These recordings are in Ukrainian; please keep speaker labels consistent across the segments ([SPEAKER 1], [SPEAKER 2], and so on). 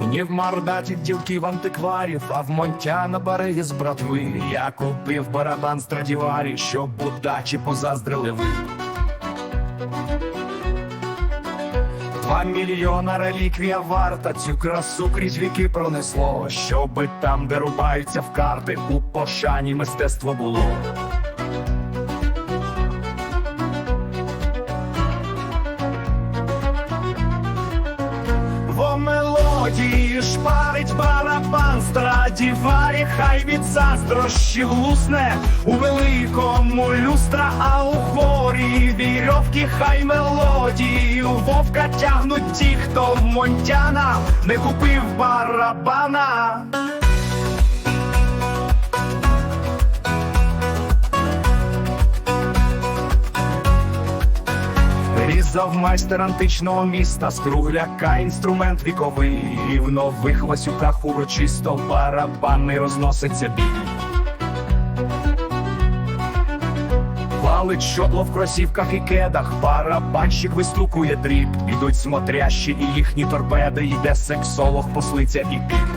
[SPEAKER 1] Ні в мордаті ділків антикварів, а в Монтяна береги з братви. Я купив барабан Страдіварі, щоб удачі позаздрили ви. Два мільйона реліквія варта, цю красу крізь віки пронесло, щоби там, де рубаються в карти, у пошані мистецтво було. Шпарить барабан Страдіварі, хай від заздрощі лусне у великому люстра, а у хорі вірьовки, хай мелодію вовка тягнуть ті, хто в Монтяна не купив барабана. Різав майстер античного міста з інструмент віковий. І в нових васюках урочисто барабани розноситься бій. Валить шотло в кросівках і кедах, барабанщик вистукує дріб. Ідуть смотрящі і їхні торпеди, йде сексолог, послиця і піп.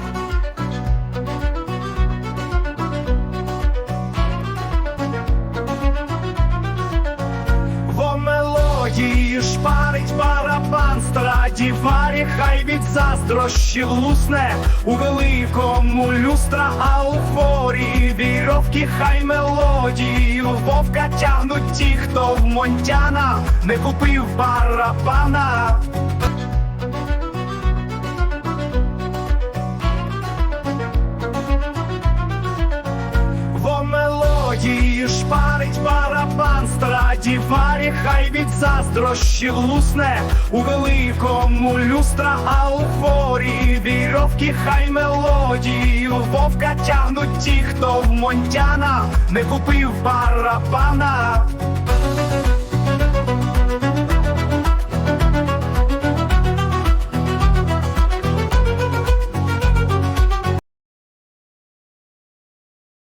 [SPEAKER 1] Шпарить барабан Страдіварі, хай від заздрощі лусне у великому люстра, а у хорі вірьовки, хай мелодію вовка тягнуть ті, хто в Монтяна не купив барабана. Барабан Страдіварі, хай від заздрощі лусне у великому люстра, а у хорі вірьовки, хай мелодію вовка тягнуть ті, хто в Монтяна не купив барабана.